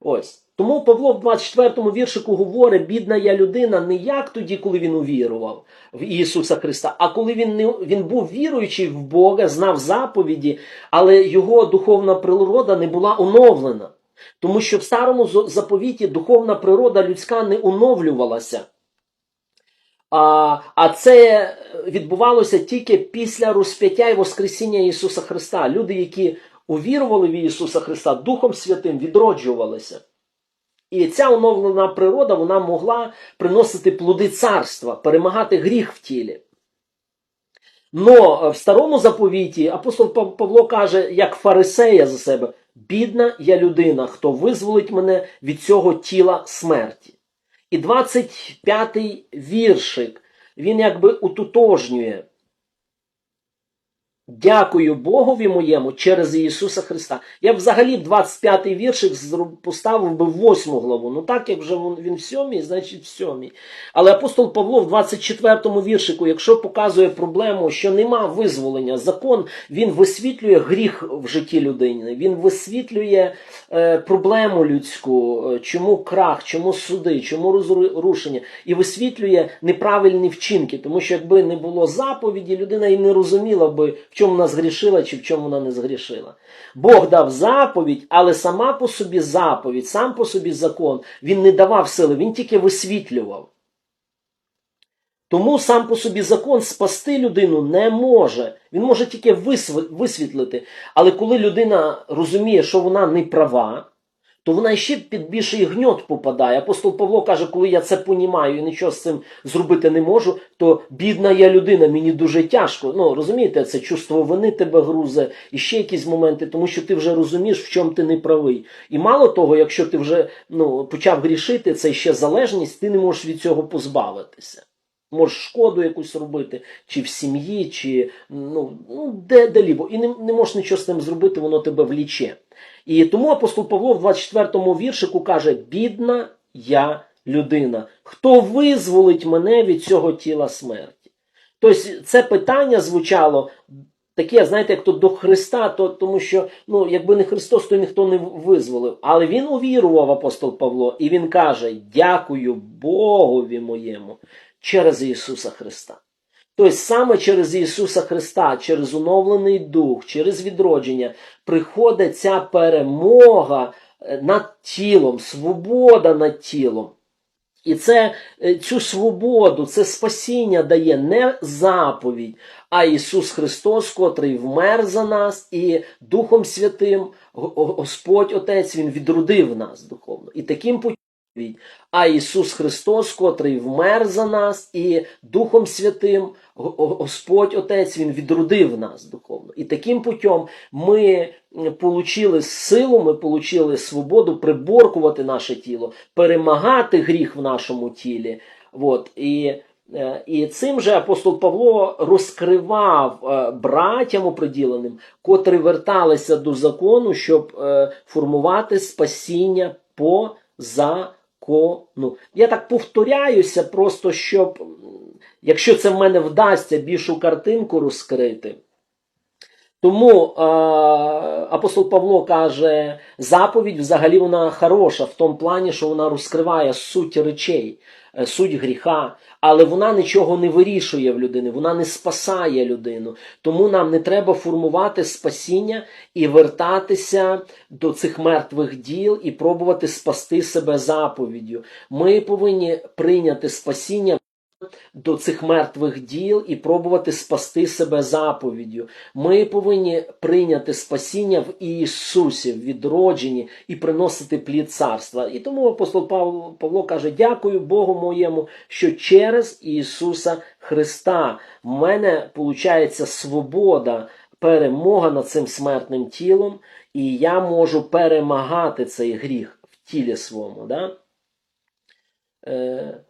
Ось. Тому Павло в 24-му віршику говорить, бідна я людина не як тоді, коли він увірував в Ісуса Христа, а коли він, не, він був віруючий в Бога, знав заповіді, але його духовна природа не була оновлена. Тому що в старому заповіті духовна природа людська не оновлювалася. А, а це відбувалося тільки після розп'яття і Воскресіння Ісуса Христа. Люди, які увірували в Ісуса Христа Духом Святим, відроджувалися. І ця оновлена природа вона могла приносити плоди царства, перемагати гріх в тілі. Но е, в старому заповіті апостол Павло каже, як фарисея за себе: бідна я людина, хто визволить мене від цього тіла смерті. І 25-й віршик, він якби утотожнює. Дякую Богові моєму через Ісуса Христа. Я б взагалі б 25-й віршик поставив би в 8 главу. Ну так як вже він в 7, значить в 7. Але апостол Павло в 24-му віршику, якщо показує проблему, що нема визволення, закон він висвітлює гріх в житті людини, він висвітлює е, проблему людську, е, чому крах, чому суди, чому розрушення, і висвітлює неправильні вчинки. Тому що якби не було заповіді, людина і не розуміла би, чому вона згрішила чи в чому вона не згрішила. Бог дав заповідь, але сама по собі заповідь, сам по собі закон, він не давав сили, він тільки висвітлював. Тому сам по собі закон спасти людину не може. Він може тільки висвітлити. Але коли людина розуміє, що вона не права, то вона ще під більший гньот попадає. Апостол Павло каже, коли я це понімаю і нічого з цим зробити не можу, то бідна я людина, мені дуже тяжко. Ну розумієте, це чувство вини тебе грузе, і ще якісь моменти, тому що ти вже розумієш, в чому ти не правий. І мало того, якщо ти вже ну, почав грішити, це ще залежність, ти не можеш від цього позбавитися. Можеш шкоду якусь робити, чи в сім'ї, чи ну, ну де, де лібо. І не, не можеш нічого з тим зробити, воно тебе вліче. І тому апостол Павло в 24-му віршику каже: бідна я людина, хто визволить мене від цього тіла смерті? Тобто це питання звучало таке, знаєте, як то до Христа, то, тому що ну, якби не Христос, то ніхто не визволив. Але він увірував, апостол Павло, і він каже: Дякую Богові моєму через Ісуса Христа. Тобто саме через Ісуса Христа, через оновлений дух, через відродження приходить ця перемога е, над тілом, свобода над тілом. І це е, цю свободу, це спасіння дає не заповідь, а Ісус Христос, котрий вмер за нас, і Духом Святим Го- Го- Господь Отець Він відродив нас духовно. І таким а Ісус Христос, котрий вмер за нас, і Духом Святим Го- Го- Господь Отець Він відродив нас духовно. І таким путем ми получили силу, ми получили свободу приборкувати наше тіло, перемагати гріх в нашому тілі. От. І, е, і цим же апостол Павло розкривав е, братям оприділеним, котрі верталися до закону, щоб е, формувати спасіння по закону. Я так повторяюся, просто щоб, якщо це в мене вдасться більшу картинку розкрити. Тому е, апостол Павло каже, заповідь взагалі вона хороша в тому плані, що вона розкриває суть речей, е, суть гріха, але вона нічого не вирішує в людини, вона не спасає людину. Тому нам не треба формувати спасіння і вертатися до цих мертвих діл і пробувати спасти себе заповіддю. Ми повинні прийняти спасіння до цих мертвих діл і пробувати спасти себе заповіддю. Ми повинні прийняти спасіння в Ісусі, в відродженні і приносити плід царства. І тому апостол Павло, каже: Дякую Богу моєму, що через Ісуса Христа в мене виходить свобода, перемога над цим смертним тілом, і я можу перемагати цей гріх в тілі своєму. Да? Е,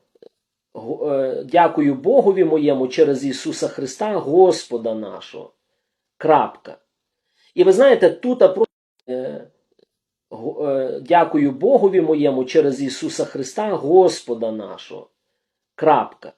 Дякую Богові моєму через Ісуса Христа, Господа нашого. Крапка. І ви знаєте, тут а, про- е, е, дякую Богові моєму через Ісуса Христа, Господа нашого. Крапка.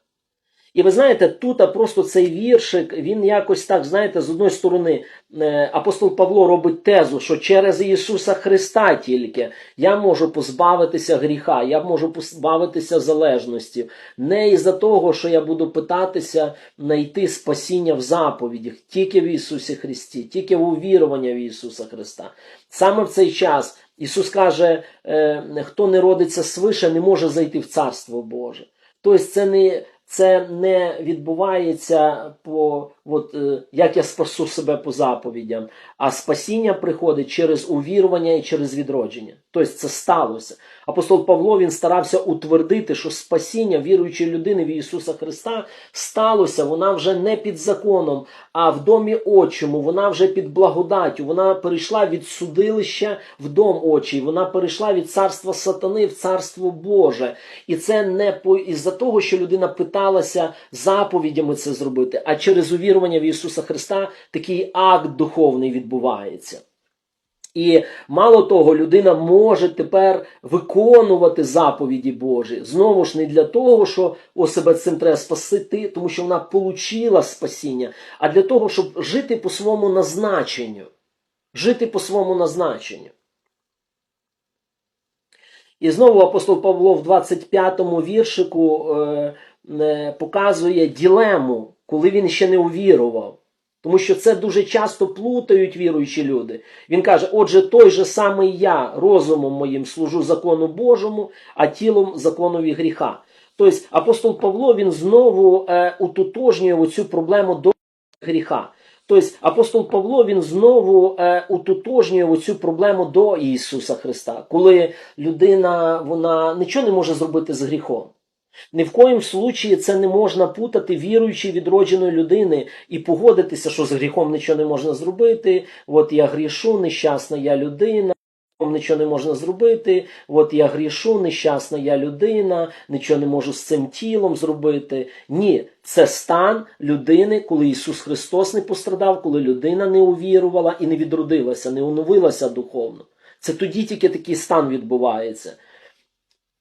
І ви знаєте, тут просто цей віршик, він якось так, знаєте, з одної сторони, е, апостол Павло робить тезу, що через Ісуса Христа тільки я можу позбавитися гріха, я можу позбавитися залежності. Не із-за того, що я буду питатися знайти спасіння в заповідях, тільки в Ісусі Христі, тільки в увірування в Ісуса Христа. Саме в цей час Ісус каже, е, хто не родиться свише, не може зайти в Царство Боже. Тобто це не, це не відбувається по от, е, як я спасу себе по заповідям, а спасіння приходить через увірування і через відродження. Тобто це сталося. Апостол Павло він старався утвердити, що спасіння віруючої людини в Ісуса Христа сталося, вона вже не під законом, а в домі отчому, вона вже під благодаттю, вона перейшла від судилища в дом очі, вона перейшла від царства сатани в царство Боже. І це не по із-за того, що людина питалася заповідями це зробити, а через увірування в Ісуса Христа такий акт духовний відбувається. І мало того, людина може тепер виконувати заповіді Божі. Знову ж не для того, що о себе цим треба спасити, тому що вона получила спасіння, а для того, щоб жити по своєму назначенню. Жити по своєму назначенню. І знову апостол Павло в 25-му віршику е, показує ділему, коли він ще не увірував. Тому що це дуже часто плутають віруючі люди. Він каже: отже, той же самий я розумом моїм служу закону Божому, а тілом законові гріха. Тобто апостол Павло він знову е, утотожнює оцю проблему до гріха. Тобто апостол Павло він знову е, утотожнює оцю проблему до Ісуса Христа, коли людина вона нічого не може зробити з гріхом. Ні в коїм случаї це не можна путати віруючи відродженої людини і погодитися, що з гріхом нічого не можна зробити. От я грішу, нещасна я людина. Нічого не можна зробити, от я грішу, нещасна я людина, нічого не можу з цим тілом зробити. Ні, це стан людини, коли Ісус Христос не пострадав, коли людина не увірувала і не відродилася, не оновилася духовно. Це тоді тільки такий стан відбувається.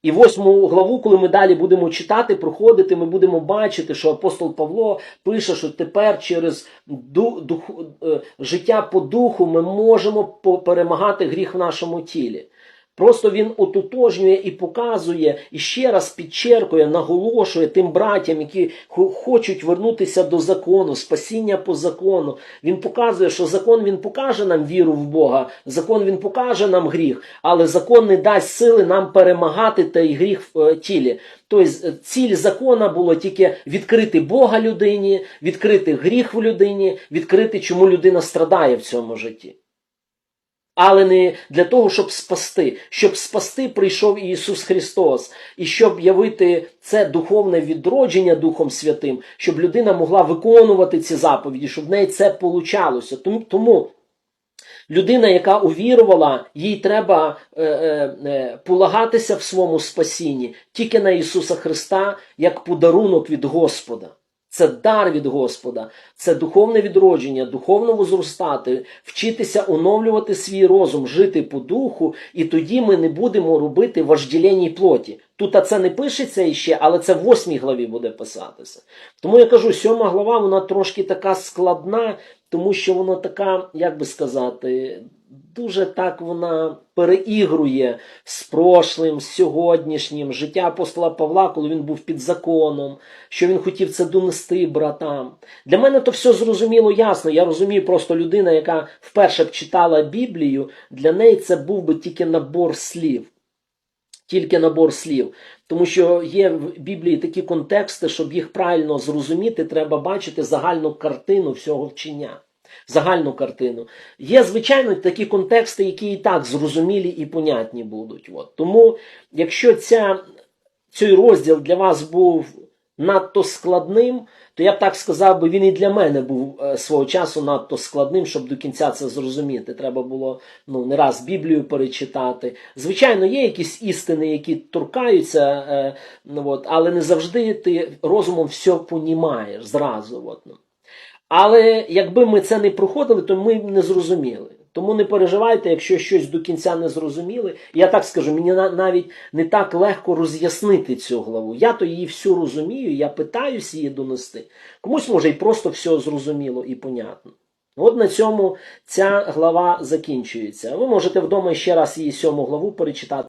І восьму главу, коли ми далі будемо читати, проходити, ми будемо бачити, що апостол Павло пише, що тепер через ду, дух, е, життя по духу ми можемо перемагати гріх в нашому тілі. Просто він ототожнює і показує, і ще раз підчеркує, наголошує тим братям, які хочуть вернутися до закону, спасіння по закону. Він показує, що закон він покаже нам віру в Бога, закон він покаже нам гріх, але закон не дасть сили нам перемагати той гріх в е, тілі. Тобто ціль закона було тільки відкрити Бога людині, відкрити гріх в людині, відкрити, чому людина страдає в цьому житті але не для того, щоб спасти. Щоб спасти, прийшов Ісус Христос, і щоб явити це духовне відродження Духом Святим, щоб людина могла виконувати ці заповіді, щоб в неї це получалося. Тому, людина, яка увірувала, їй треба е, е, е, полагатися в своєму спасінні тільки на Ісуса Христа як подарунок від Господа. Це дар від Господа, це духовне відродження, духовно возростати, вчитися оновлювати свій розум, жити по духу, і тоді ми не будемо робити вожділеній плоті. Тут це не пишеться іще, але це в восьмій главі буде писатися. Тому я кажу, сьома глава вона трошки така складна, тому що вона така, як би сказати, дуже так вона переігрує з прошлим, з сьогоднішнім життя апостола Павла, коли він був під законом, що він хотів це донести братам. Для мене то все зрозуміло ясно. Я розумію, просто людина, яка вперше б читала Біблію, для неї це був би тільки набор слів. Тільки набор слів. Тому що є в Біблії такі контексти, щоб їх правильно зрозуміти, треба бачити загальну картину всього вчення. Загальну картину. Є, звичайно, такі контексти, які і так зрозумілі і понятні будуть. От. Тому, якщо ця, цей розділ для вас був надто складним, то я б так сказав, би він і для мене був е, свого часу надто складним, щоб до кінця це зрозуміти. Треба було ну, не раз Біблію перечитати. Звичайно, є якісь істини, які торкаються, е, ну, от, але не завжди ти розумом все понімаєш зразу. От, ну. Але якби ми це не проходили, то ми б не зрозуміли. Тому не переживайте, якщо щось до кінця не зрозуміли. Я так скажу, мені навіть не так легко роз'яснити цю главу. Я то її всю розумію, я питаюсь її донести. Комусь може і просто все зрозуміло і понятно. От на цьому ця глава закінчується. Ви можете вдома ще раз її сьому главу перечитати.